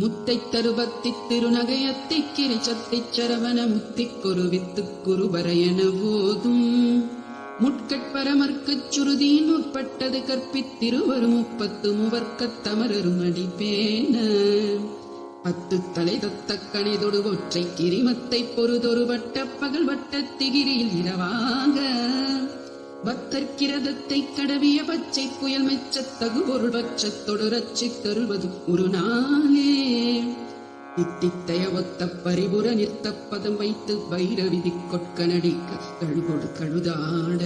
முத்தை தருபத்தித் திருநகையத்திக் சத்தைச் சரவண முத்திக் குருவித்துக் குருபரையன போதும் முட்கட்பரமர்க்குச் சுருதியின் உட்பட்டது கற்பித்திருவரு முப்பத்து முவர்க்கத் தமரரும் அடிப்பேன. பத்து தலை தத்த கணிதொடு ஒற்றை கிரிமத்தை பொறுதொரு வட்ட பகல் வட்ட திகிரியில் இரவாக பக்தர்கிரதத்தை கடவிய பச்சை புயல் மெச்சத்தகு பொருள் பச்சத்தொடு தருவது ஒரு நாளே. இத்தித்தய ஒத்த பரிபுர நிறுத்த பதம் வைத்து வைரவிதி கொட்க நடிக்க கழுகொடு கழுதாட.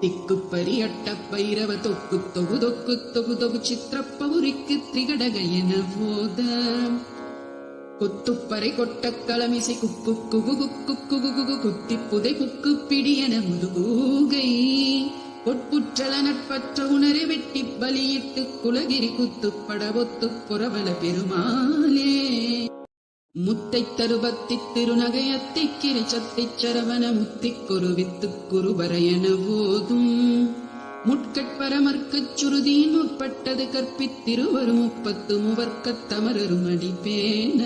திக்கு பரியட்ட பைரவ தொக்கு தொகு தொக்கு தொகு தொகு சித்திரப்பவுரிக்கு திகடக என போத கொத்துப்பறை கொட்ட களமிசை குக்கு குகு குக்கு குகு குகு குத்தி புதை குக்கு பிடியன முதுகூகை. பொட்புற்றல நட்பற்ற உணரை வெட்டி பலியிட்டு குலகிரி குத்துப்பட ஒத்து புறவல பெருமாளே. முத்தை தருபத்தி திருநகையத்தை கிரிச்சத்தை சரவண முத்திக் குருவித்துக் குருவரையன போதும் முட்கட்பரமர்க்குச் சுருதியின் உட்பட்டது கற்பித்திருவரு முப்பத்து முவர்க்கத் தமரரும் அடிப்பேன.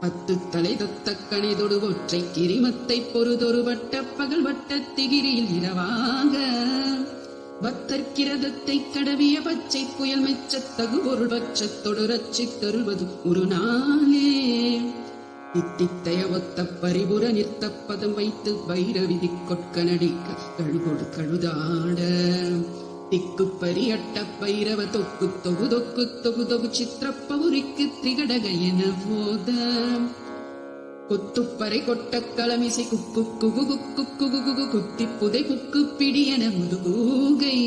பத்து தலை தத்த கணிதொடு ஒற்றை கிரிமத்தை பொறுதொரு வட்ட பகல் வட்ட திகிரியில் இரவாக. பத்தற்கிரதத்தை கடவிய பச்சை புயல் மெச்சத்தகு பொருள் பச்சத்தொடு ரச்சித்தருவது ஒரு நாளே. தித்தித்தய ஒத்த பரிபுர நிறுத்த வைத்து வைரவிதி கொட்க கழுகொடு கழுதாட. திக்கு பரியட்ட பைரவ தொக்கு தொகு தொக்கு தொகு தொகு சித்திரப்பவுரிக்கு திகடக என போத. கொத்துப்பறை கொட்ட களமிசை குக்கு குகு குக்கு குகு குகு குத்தி புதை குக்கு பிடியன முதுகூகை.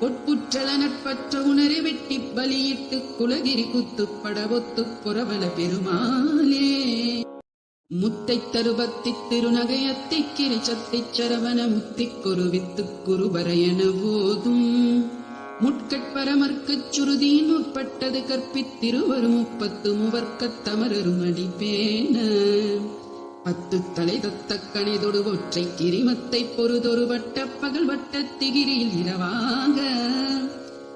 பொட்புற்றல நட்பற்ற உணரை வெட்டி பலியிட்டு குலகிரி குத்துப்பட ஒத்து புறவல பெருமாளே. முத்தை தருபத்தித் திருநகையத்தை கிரிச்சத்திச் சரவண முத்திக் குருவித்து குருபரையன போதும். முட்கட்பரமர்க்குச் சுருதியின் உட்பட்டது கற்பித்திருவரும் முப்பத்து முவர்க்கத் தமரரும் அடிப்பேன. பத்து தலை தத்த கணிதொடு ஒற்றை கிரிமத்தை பொறுதொரு வட்ட பகல் வட்ட திகிரியில் இரவாக.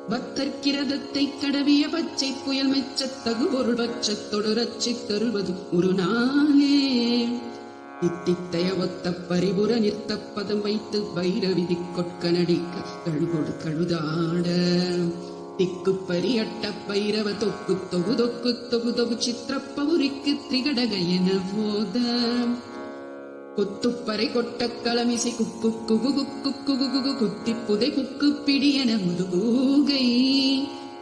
பக்தர்கிரதத்தை கடவிய பச்சை புயல் மெச்சத் தகு பொருள் பச்சத்தொடு தருவது ஒரு நாளே இத்தித்தய ஒத்த பரிபுர நிற்த பதம் வைத்து பைரவிதி கொட்க நடிக்க கழுகொடு கழுதாட. திக்கு பரியட்ட பைரவ தொக்கு தொகு தொக்கு தொகு தொகு சித்திரப்பவுரிக்கு திகடக என போத. கொத்துப்பறை கொட்ட களமிசை குக்கு குகு குக்கு குகு குகு குத்தி புதை குக்கு பிடியன முதுகூகை.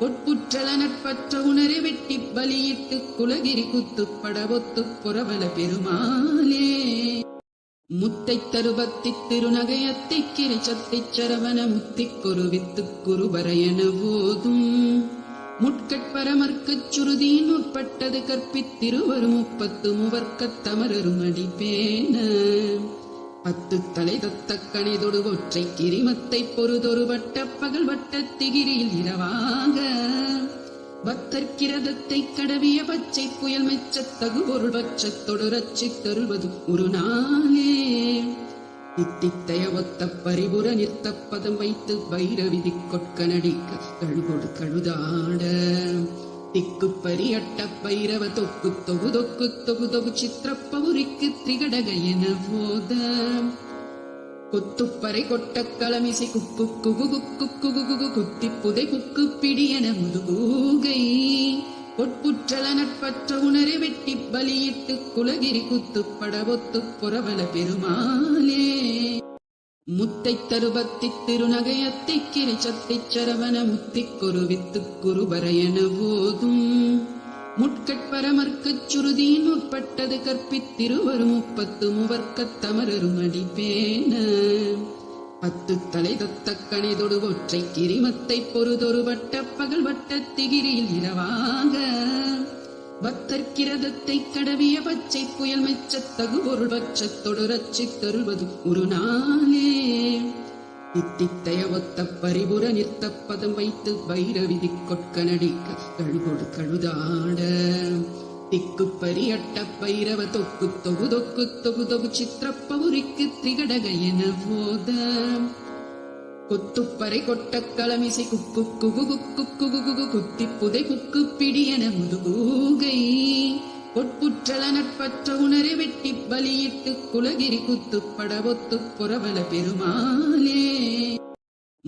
பொட்புற்றல நட்பற்ற உணரை வெட்டி பலியிட்டு குலகிரி குத்துப்பட ஒத்து புறவல பெருமாளே. முத்தை தருபத்தித் திருநகையத்திக் கிரிச்சத்திச் சரவண முத்திக் குருவித்து குருபரையன போதும் முட்கட்பரமர்க்கச் சுருதியின் உட்பட்டது கற்பித்திருவரு முப்பத்து முவர்க்கத் தமரரும் அடிப்பேன. பத்து தலை தத்த கணிதொடு ஒற்றை கிரிமத்தை பொறுதொரு வட்ட பகல் வட்ட திகிரியில் இரவாக. பத்தற்கிரதத்தை கடவிய பச்சை புயல் மெச்சத்தகு பொருள் பச்சத்தொடு ரச்சித் தருவது ஒரு நாளே தித்தித்தய பரிபுர நிறுத்த பதம் வைத்து வைரவிதி கொட்க நடிக்க கழுகொடு கழுதாட. திக்கு பரியட்ட பைரவ தொக்கு தொகு தொக்கு தொகு தொகு சித்திரப்பவுரிக்கு திகடக என போத. கொத்துப்பறை கொட்ட களமிசை குக்கு குகு குக்கு குகு குகு குத்தி புதை குக்கு பிடி என முதுகூகை. பொற்புற்றல நட்பற்ற உணரை வெட்டி பலியிட்டு குலகிரி குத்துப்பட ஒத்து புறவல பெருமாளே. முத்தை தருபத்தித் திருநகையத்திக் கிரிச்சத்திச் சரவண முத்திக் குருவித்துக் குருபரையன போதும் முட்கட்பரமர்க்குச் சுருதியின் உட்பட்டது கற்பித்திருவரு முப்பத்து முவர்க்கத் தமரரும் அடிப்பேன. பத்து தலை தத்த கணிதொடு ஒற்றை கிரிமத்தை பொறுதொரு வட்ட பகல் வட்ட திகிரியில் இரவாக பத்தர்க்கிரதத்தை கடவிய பச்சை புயல் மெச்சத்தகு பொருள் பச்சத்தொடு தருவது ஒரு நாளே. இத்தித்தய ஒத்த பரிபுர நிறுத்த பதம் வைத்து வைரவிதி கொட்க நடிக்க கழுகொடு கழுதாட. திக்கு பரியட்ட பைரவ தொக்கு தொகு தொக்கு தொகு தொகு சித்திரப்பவுரிக்கு திகடக என போத கொத்துப்பறை கொட்டக் களமிசை குக்கு குகு குக்கு குகு குகு குத்தி புதை குக்கு பிடியன முதுகூகை. பொற்புற்றல நட்பற்ற உணரை வெட்டி பலியிட்டு குலகிரி குத்துப்பட ஒத்து புறவல பெருமாளே.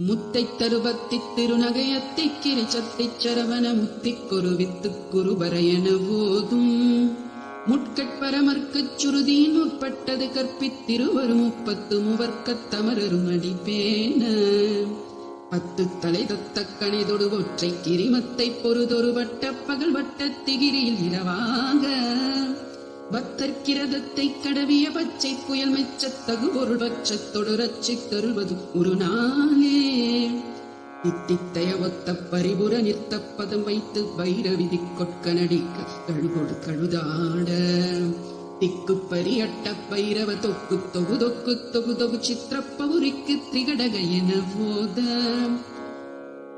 முத்தை தருபத்தி திருநகையத்தை கிரிச்சத்தை சரவண முத்திக் கொருவித்து குருபரையன போதும் முட்கட்பரமர்க்கச் சுருதியின் உட்பட்டது கற்பித்திருவரும் முப்பத்து முவர்க்கத் தமரரும் அடிப்பேன. பத்து தலை தத்தக்கணிதொடு ஒற்றை கிரிமத்தை பொறுதொரு வட்ட பகல் வட்ட திகிரியில் இரவாக. பத்தற்கிரதத்தை கடவிய பச்சை புயல் மெச்சத்தகு பொருள் பச்சத்தொடு ரச்சித் தருவது ஒரு நாளே தித்தித்தைய ஒத்த பரிபுர நிறுத்தப் பதம் வைத்து வைரவிதி கொட்க நடிக்க கழுகொடு கழுதாட. திக்கு பரியட்ட பைரவ தொக்கு தொகு தொக்கு தொகு தொகு சித்திரப்பவுரிக்கு திரிகடக என போத.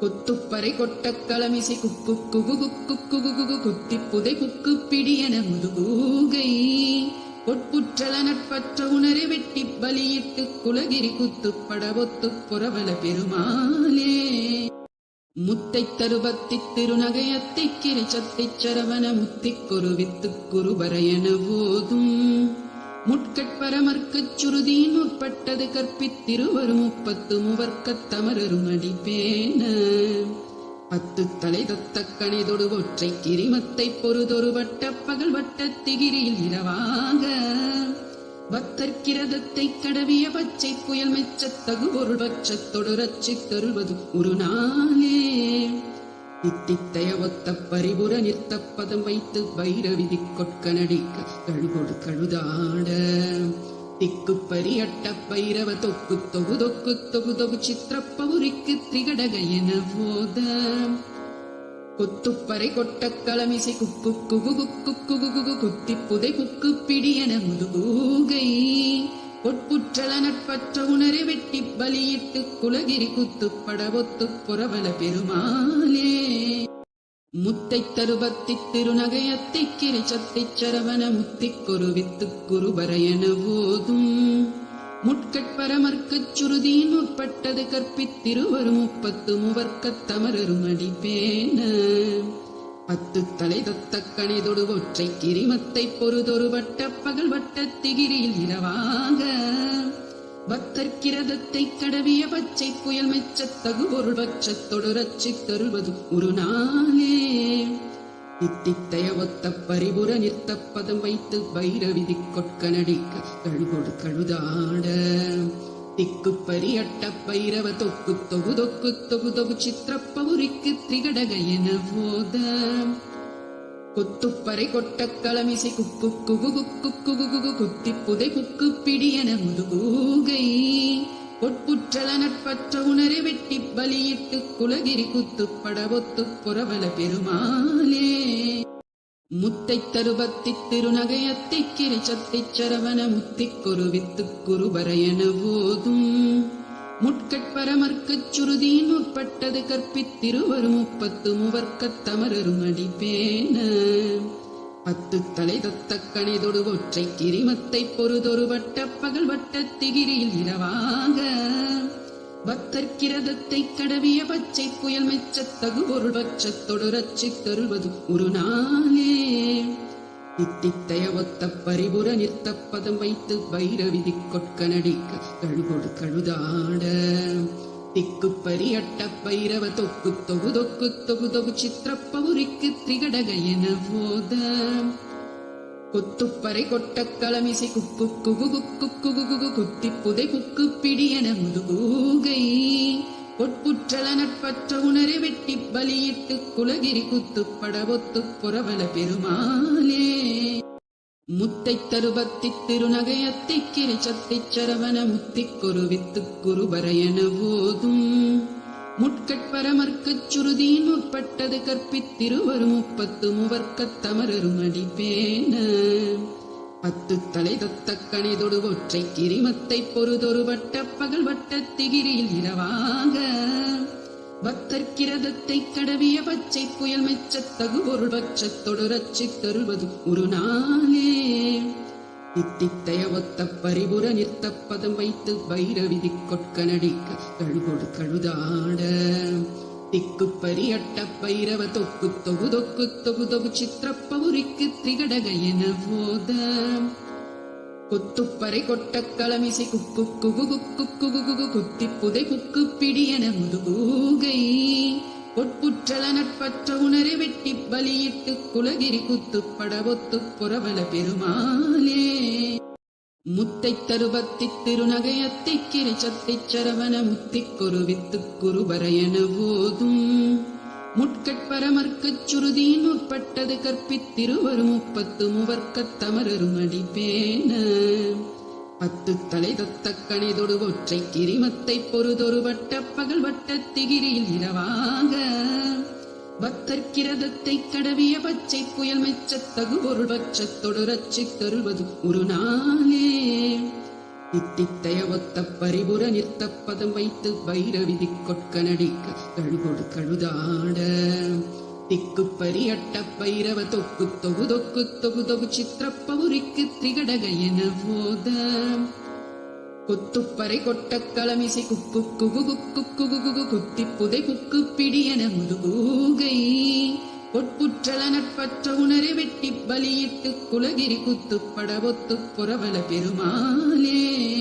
கொத்துப்பறை கொட்டக் களமிசை குக்கு குகு குக்கு குகு குகு குத்தி புதை குக்கு பிடி என முதுகூ நட்பற்ற உணரை வெட்டி பலியிட்டு குலகிரி குத்துப்பட ஒத்து புறவல பெருமாளே. முத்தை தருபத்தி திருநகையத்தை கிரிச்சத்தை சரவண முத்திக் குருவித்து குருபரையன போதும். முட்கட்பரமர்க்குச் சுருதியின் உட்பட்டது கற்பித்திருவரும் முப்பத்து முவர்க்கத் தமரரும் அடிப்பேன. பத்து தலை தத்த கணிதொடு ஒற்றை கிரிமத்தை பொறுதொரு வட்ட பகல் வட்ட திகிரியில் இரவாக. பக்தர்கிரதத்தை கடவிய பச்சை புயல் மெச்சத்தகு பொருள் பச்சத்தொடு ரச்சித் தருவது ஒரு நாளே தித்தித்தைய ஒத்த பரிபுர நிற்த பதம் வைத்து வைரவிதி கொட்க நடிக்க கழுகொடு கழுதாட. திக்கு பரியட்ட பைரவ தொக்கு தொகு தொக்கு தொகு தொகு சித்திரப்பவுரிக்கு திகடக என போத. கொத்துப்பறை கொட்டக் களமிசை குக்கு குகு குக்கு குகு குகு குத்தி புதை குக்கு பிடியன முதுகூகை. பொற்புற்றல நட்பற்ற உணரை வெட்டி பலியிட்டு குலகிரி குத்துப்பட ஒத்து புறவல பெருமாளே. முத்தை தருபத்தி திருநகையத்தை கிரிச்சத்தை சரவண முத்திக் கொருவித்து குருபரையன போதும் முட்கட்பரமர்க்கச் சுருதியின் உட்பட்டது கற்பித்திருவரும் முப்பத்து முவர்க்கத் தமரரும் அடிப்பேன பத்து தலை தத்த கணிதொடு ஒற்றை கிரிமத்தை பொறுதொரு வட்ட பகல் வட்ட திகிரியில் இரவாக. பத்தர்க்கிரதத்தை கடவிய பச்சை புயல் மெச்சத் தகு பொருள் பச்சத்தொடு ரச்சித் தருவது ஒரு நாளே தித்தித்தைய பரிபுர நிறுத்தப் பதம் வைத்து வைரவிதி கொட்க நடிக்க கழுகொடு கழுதாட. திக்கு பரியட்ட பைரவ தொக்கு தொகு தொக்கு தொகு தொகு சித்திரப்பவுரிக்கு திரிகடக என போத கொத்துப்பறை கொட்ட களமிசை குக்கு குகு குக்கு குகு குகு குத்தி புதை குக்கு பிடியன முதுகூகை. பொற்புற்றல நட்பற்ற உணரை வெட்டி பலியிட்டு குலகிரி குத்துப்பட ஒத்து புறவல பெருமாளே. முத்தை தருபத்தி திருநகையத்தைக் கிரிச்சத்தை சரவண முத்திக் கொருவித்து குருபரையன போதும். முட்கட்பரமர்க்குச் சுருதியின் உட்பட்டது கற்பித்திருவரும் முப்பத்து முவர்க்கத் தமரரும் அடிப்பேன பத்து தலை தத்த கணிதொடு ஒற்றை கிரிமத்தை பொறுதொரு வட்ட பகல் வட்ட திகிரியில் இரவாக பக்தர்கிரதத்தை கடவிய பச்சை புயல் மெச்சத் தகு பொருள் பச்சத்தொடு ரச்சித் தருவது ஒரு நாளே. தித்தித்தைய ஒத்த பரிபுர நிறுத்தப் பதம் வைத்து வைரவிதி கொட்க நடிக்க கழுகொடு கழுதாட. திக்கு பரியட்ட பைரவ தொக்கு தொகு தொக்கு தொகு தொகு சித்திரப்பவுரிக்கு திகடக என போத. கொத்துப்பறை கொட்டக் களமிசை குக்கு குகு குக்கு குகு குகு குத்தி புதை குக்கு பிடியன முதுகூகை. பொற்புற்றல நட்பற்ற உணரை வெட்டி பலியிட்டு குலகிரி குத்துப்பட ஒத்து புறவல பெருமாளே. முத்தை தருபத்தி திருநகையத்தை கிரிச்சத்தை சரவண முத்திக் கொருவித்து குருபரையன போதும் முட்கட்பரமர்க்கச் சுருதியின் உட்பட்டது கற்பித்திருவரும் முப்பத்து முவர்க்கத் தமரரும் அடிப்பேன. பத்து தலை தத்தக்கணிதொடு ஒற்றை கிரிமத்தை பொறுதொரு வட்ட பகல் வட்ட திகிரியில் இரவாக. பத்தர்க்கிரதத்தை கடவிய பச்சை புயல் மெச்சத்தகு பொருள் பச்சத்தொடு ரச்சித் தருவது ஒரு நாளே. தித்தித்தைய பரிபுர நிறுத்தப்பதம் வைத்து வைரவிதி கொட்க நடிக்க கழுகொடு கழுதாட. திக்கு பரியட்ட பைரவ தொக்கு தொகு தொக்கு தொகு தொகு சித்திரப்பவுரிக்கு திகடக என போத. கொத்துப்பறை கொட்ட களமிசை குக்கு குகு குக்கு குகு குகு குத்தி புதை குக்கு பிடி என முதுகூகை. பொற்புற்றல நட்பற்ற உணரை வெட்டி பலியிட்டு குலகிரி குத்துப்பட ஒத்து புறவல பெருமாளே முத்தை தருவத்தி திருநகையத்தை கிரிச்சத்தை சரவண முத்திக் குருவித்து குருபரையன போதும் முட்கட்பரமர்க்குச் சுருதியின் உட்பட்டது கற்பித்திருவரும் முப்பத்து முவர்க்கத் தமரரும் அடிப்பேன பத்து தலை தத்த கணிதொடு ஒற்றை கிரிமத்தை பொறுதொரு வட்ட பகல் வட்ட திகிரியில் இரவாக. பத்தற்கிரதத்தை கடவிய பச்சை புயல் மெச்சத் தகு பொருள் பட்சத்தொடு ரச்சித் தருவது ஒரு நாளே இத்தித்தைய ஒத்த பரிபுர நிறுத்தப்பதம் வைத்து வைரவிதி கொட்க நடிக்க கழுகொடு கழுதாட. திக்கு பரியட்ட பைரவ தொக்கு தொகு தொக்கு தொகு தொகு சித்திரப்பவுரிக்கு திகடக என போத. கொத்துப்பறை கொட்ட களமிசை குக்கு குகு குக்கு குகு குகு குத்தி புதை குக்கு பிடி என முதுகூகை. பொற்புற்றல நட்பற்ற உணரை வெட்டி பலியிட்டு குலகிரி குத்து ஒத்து புறவல பெருமாளே.